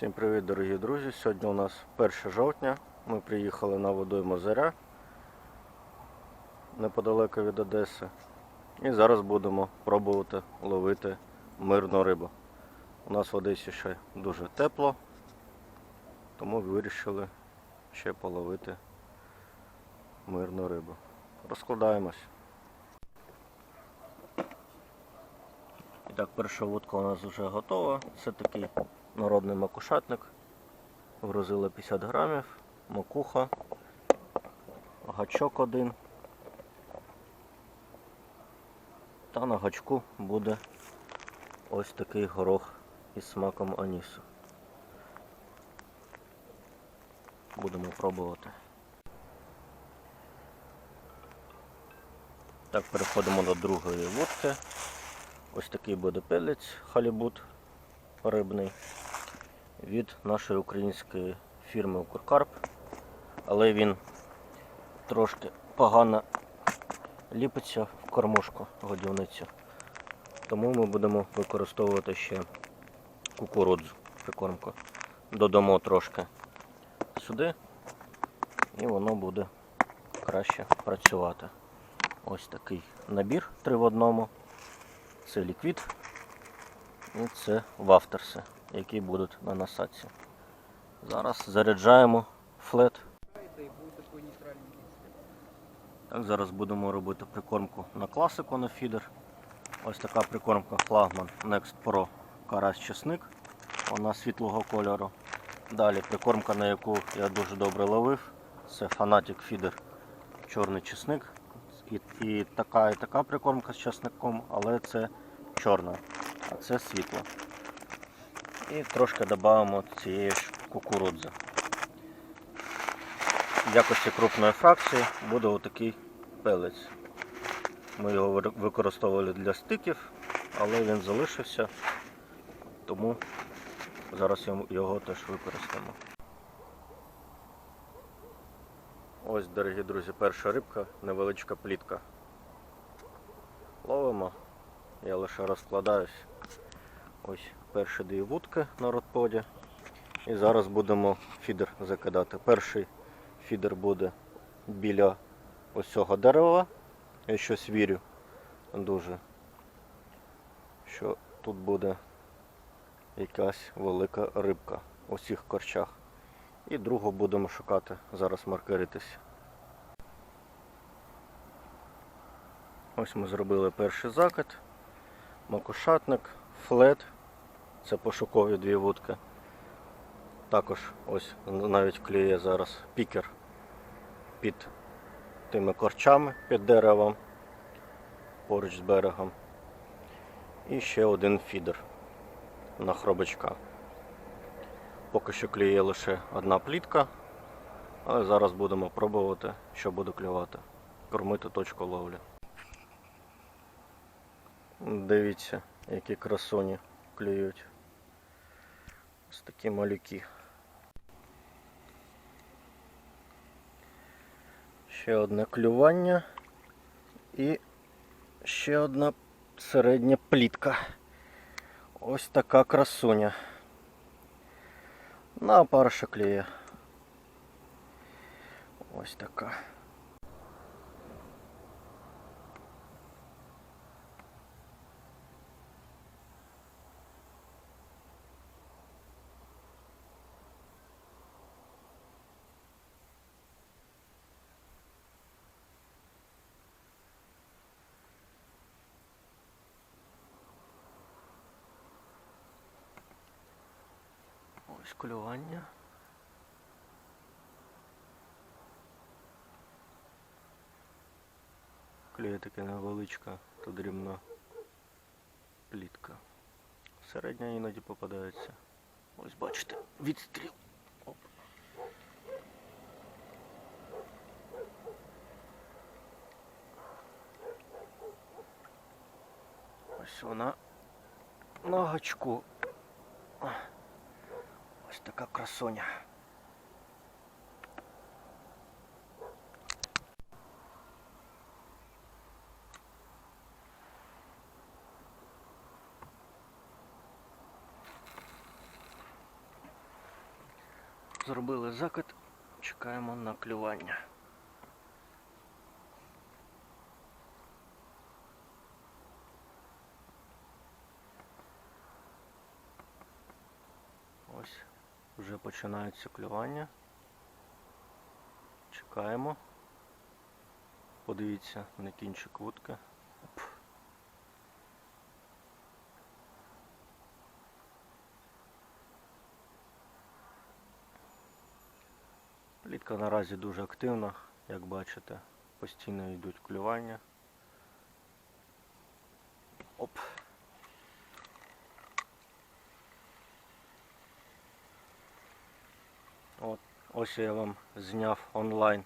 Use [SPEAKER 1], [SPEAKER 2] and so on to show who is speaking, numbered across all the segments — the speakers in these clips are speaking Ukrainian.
[SPEAKER 1] Всім привіт, дорогі друзі! Сьогодні у нас 1 жовтня. Ми приїхали на водойму Заря неподалеко від Одеси. І зараз будемо пробувати ловити мирну рибу. У нас в Одесі ще дуже тепло, тому вирішили ще половити мирну рибу. Розкладаємось. Так, перша вудка у нас вже готова. Це такий народний макушатник. Грузили 50 грамів, макуха, гачок один. Та на гачку буде ось такий горох із смаком анісу. Будемо пробувати. Так, переходимо до другої вудки. Ось такий буде пелець халібут рибний від нашої української фірми Укркарп. Але він трошки погано ліпиться в кормушку годівницю. Тому ми будемо використовувати ще кукурудзу прикормку. Додамо трошки сюди і воно буде краще працювати. Ось такий набір 3 в одному. Це ліквід і це вафтерси, які будуть на насадці. Зараз заряджаємо флет. Так, зараз будемо робити прикормку на класику на фідер. Ось така прикормка флагман Next Pro карась чесник. Вона світлого кольору. Далі прикормка, на яку я дуже добре ловив, це Fanatic Feeder чорний чесник. І, і така і така прикормка з чесником, але це чорна, а це світла. І трошки додамо цієї ж кукурудзи. В якості крупної фракції буде отакий пелець. Ми його використовували для стиків, але він залишився, тому зараз його теж використаємо. Ось, дорогі друзі, перша рибка, невеличка плітка. Ловимо. Я лише розкладаюсь. Ось перші дві вудки на родподі. І зараз будемо фідер закидати. Перший фідер буде біля ось цього дерева. Я щось вірю дуже, що тут буде якась велика рибка у цих корчах. І другу будемо шукати, зараз маркеритись. Ось ми зробили перший закид. Макушатник, флет. Це пошукові дві вудки. Також ось навіть кліє зараз пікер під тими корчами, під деревом, поруч з берегом. І ще один фідер на хробачка. Поки що клює лише одна плітка, але зараз будемо пробувати, що буде клювати. Кормити точку ловлі. Дивіться, які красуні клюють. Ось такі малюки. Ще одне клювання і ще одна середня плітка. Ось така красуня. На парша клює. Ось така. Ось клювання. Клює таке невеличка та дрібна плітка. Середня іноді попадається. Ось бачите, відстріл. Оп. Ось вона на гачку. Ось така красоня. Зробили закид, чекаємо на клювання. Вже починається клювання. Чекаємо. Подивіться на кінчик вудки. Плітка наразі дуже активна, як бачите, постійно йдуть клювання. Оп. Ось я вам зняв онлайн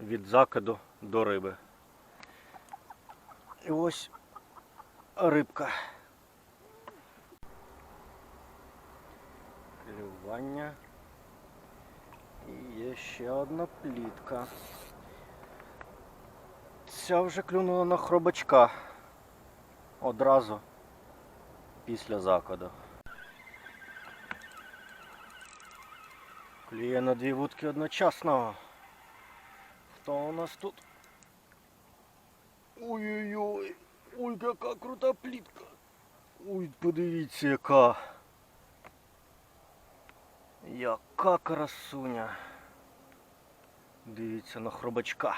[SPEAKER 1] від закиду до риби. І ось рибка. Клювання. І є ще одна плітка. Ця вже клюнула на хробачка. Одразу після закиду. Клює на дві вудки одночасно. Хто у нас тут? Ой-ой-ой, ой, яка крута плітка. Ой, подивіться, яка. Яка красуня. Дивіться на хробачка.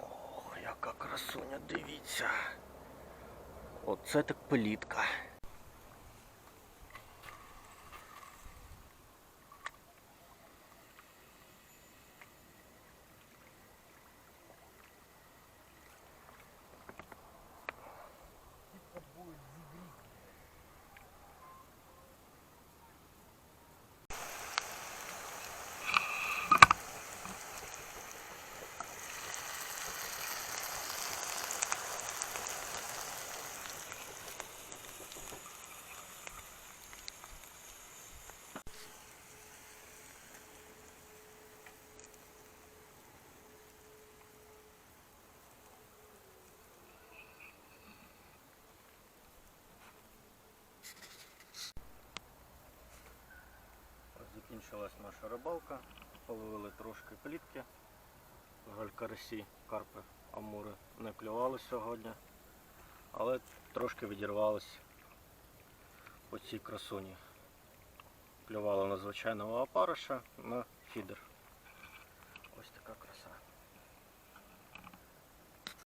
[SPEAKER 1] Ох, яка красуня, дивіться. Оце так плітка. Ось Закінчилась наша рибалка. Половили трошки плітки. На жаль, карасі, карпи, амури не клювали сьогодні. Але трошки відірвались по цій красуні. Клювали на звичайного опариша на фідер.